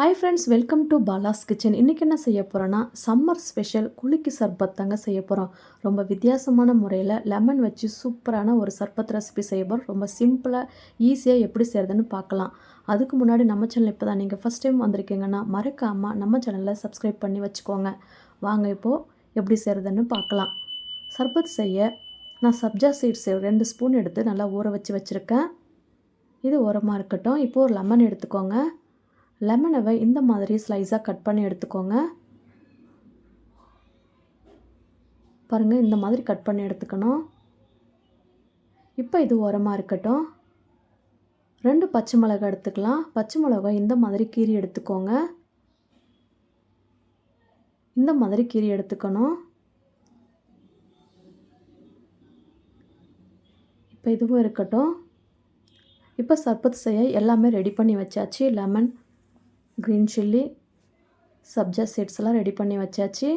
Hi friends welcome to Bala's kitchen இன்றைக்கி என்ன செய்ய போகிறோன்னா சம்மர் ஸ்பெஷல் குலுக்கி சர்பத் தாங்க செய்ய போகிறோம் ரொம்ப வித்தியாசமான முறையில் லெமன் வச்சு சூப்பரான ஒரு சர்பத் ரெசிபி செய்ய போகிறோம் ரொம்ப சிம்பிளாக ஈஸியாக எப்படி செய்கிறதுன்னு பார்க்கலாம். அதுக்கு முன்னாடி நம்ம சேனல் இப்போ தான் நீங்கள் ஃபஸ்ட் டைம் வந்திருக்கீங்கன்னா மறக்காமல் நம்ம சேனலில் சப்ஸ்கிரைப் பண்ணி வச்சுக்கோங்க. வாங்க இப்போது எப்படி செய்கிறதுன்னு பார்க்கலாம். சர்பத் செய்ய நான் சப்ஜா சீட்ஸ் ரெண்டு ஸ்பூன் எடுத்து நல்லா ஊற வச்சு வச்சுருக்கேன். இது உரமாக இருக்கட்டும். இப்போது ஒரு லெமன் எடுத்துக்கோங்க. லெமனவை இந்த மாதிரி ஸ்லைஸாக கட் பண்ணி எடுத்துக்கோங்க. பாருங்கள் இந்த மாதிரி கட் பண்ணி எடுத்துக்கணும். இப்போ இது உரமாக இருக்கட்டும். ரெண்டு பச்சை மிளகாய் எடுத்துக்கலாம். பச்சை மிளகாய் இந்த மாதிரி கீரி எடுத்துக்கோங்க. இந்த மாதிரி கீரி எடுத்துக்கணும். இப்போ இதுவும் இருக்கட்டும். இப்போ சர்பத் செய்ய எல்லாமே ரெடி பண்ணி வச்சாச்சு lemon green chilli sabja seeds எல்லாம் ரெடி பண்ணி வச்சாச்சு.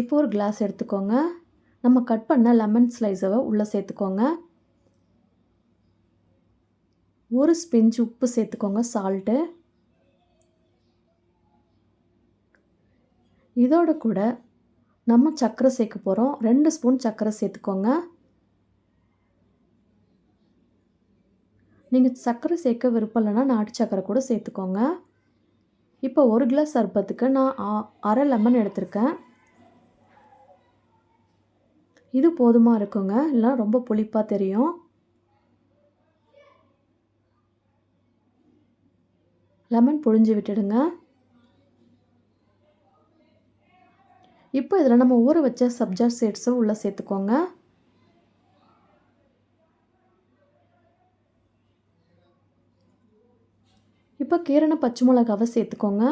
இப்போ ஒரு கிளாஸ் எடுத்துக்கோங்க. நம்ம கட் பண்ண லெமன் ஸ்லைஸவை உள்ளே சேர்த்துக்கோங்க. ஒரு ஸ்பிஞ்ச் உப்பு சேர்த்துக்கோங்க சால்ட்டு இதோட கூட நம்ம சர்க்கரை சேர்க்க போகிறோம் ரெண்டு ஸ்பூன் சர்க்கரை சேர்த்துக்கோங்க. நீங்கள் சர்க்கரை சேர்க்க விருப்பம் இல்லைன்னா நாட்டு சர்க்கரை கூட சேர்த்துக்கோங்க. இப்போ ஒரு கிளாஸ் சர்பத்துக்கு நான் அரை லெமன் எடுத்திருக்கேன். இது போதுமாக இருக்குங்க? இல்லை ரொம்ப புளிப்பாக தெரியும். லெமன் புழிஞ்சு விட்டுடுங்க. இப்போ இதில் நம்ம ஊற வச்ச சப்ஜா சீட்ஸும் உள்ளே சேர்த்துக்கோங்க. இப்போ கீரண பச்சை மிளகாவை சேர்த்துக்கோங்க.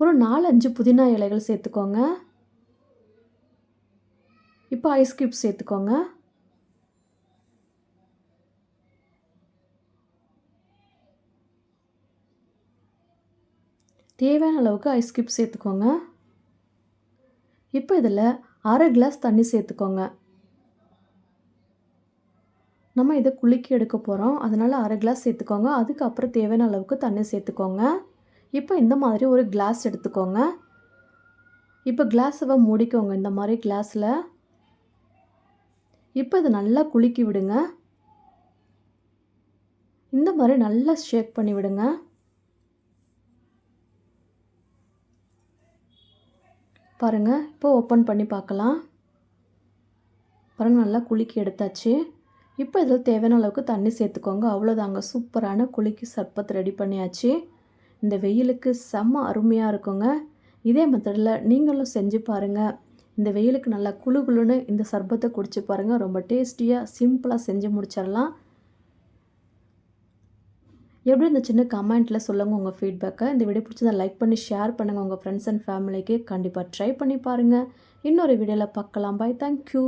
ஒரு நாலஞ்சு புதினா இலைகள் சேர்த்துக்கோங்க. இப்போ ஐஸ் க்யூப் சேர்த்துக்கோங்க. தேவையான அளவுக்கு ஐஸ் க்யூப் சேர்த்துக்கோங்க. இப்போ இதில் அரை கிளாஸ் தண்ணி சேர்த்துக்கோங்க. நம்ம இதை குலுக்கி எடுக்க போகிறோம் அதனால் அரை கிளாஸ் சேர்த்துக்கோங்க. அதுக்கப்புறம் தேவையான அளவுக்கு தண்ணி சேர்த்துக்கோங்க. இப்போ இந்த மாதிரி ஒரு கிளாஸ் எடுத்துக்கோங்க. இப்போ கிளாஸை மூடிக்கோங்க. இந்த மாதிரி கிளாஸில் இப்போ இதை நல்லா குலுக்கி விடுங்க. இந்த மாதிரி நல்லா ஷேக் பண்ணி விடுங்க. பாருங்கள் இப்போ ஓப்பன் பண்ணி பார்க்கலாம். பாருங்கள் நல்லா குலுக்கி எடுத்தாச்சு. இப்போ இதில் தேவையான அளவுக்கு தண்ணி சேர்த்துக்கோங்க. அவ்வளோதாங்க. சூப்பரான குளிக்கு சர்பத் ரெடி பண்ணியாச்சு. இந்த வெயிலுக்கு செம்ம அருமையாக இருக்குங்க. இதே மெத்தடில் நீங்களும் செஞ்சு பாருங்கள் இந்த வெயிலுக்கு நல்லா குழு குழுன்னு இந்த சர்பத்தை குடிச்சு பாருங்கள் ரொம்ப டேஸ்டியாக சிம்பிளாக செஞ்சு முடிச்சிடலாம். எப்படி இருந்துச்சுன்னு கமெண்ட்டில் சொல்லுங்கள் உங்கள் ஃபீட்பேக்கை இந்த வீடியோ பிடிச்சதை லைக் பண்ணி ஷேர் பண்ணுங்கள் உங்கள் ஃப்ரெண்ட்ஸ் அண்ட் ஃபேமிலிக்கு கண்டிப்பாக ட்ரை பண்ணி பாருங்கள் இன்னொரு வீடியோவில் பார்க்கலாம். Bye thank you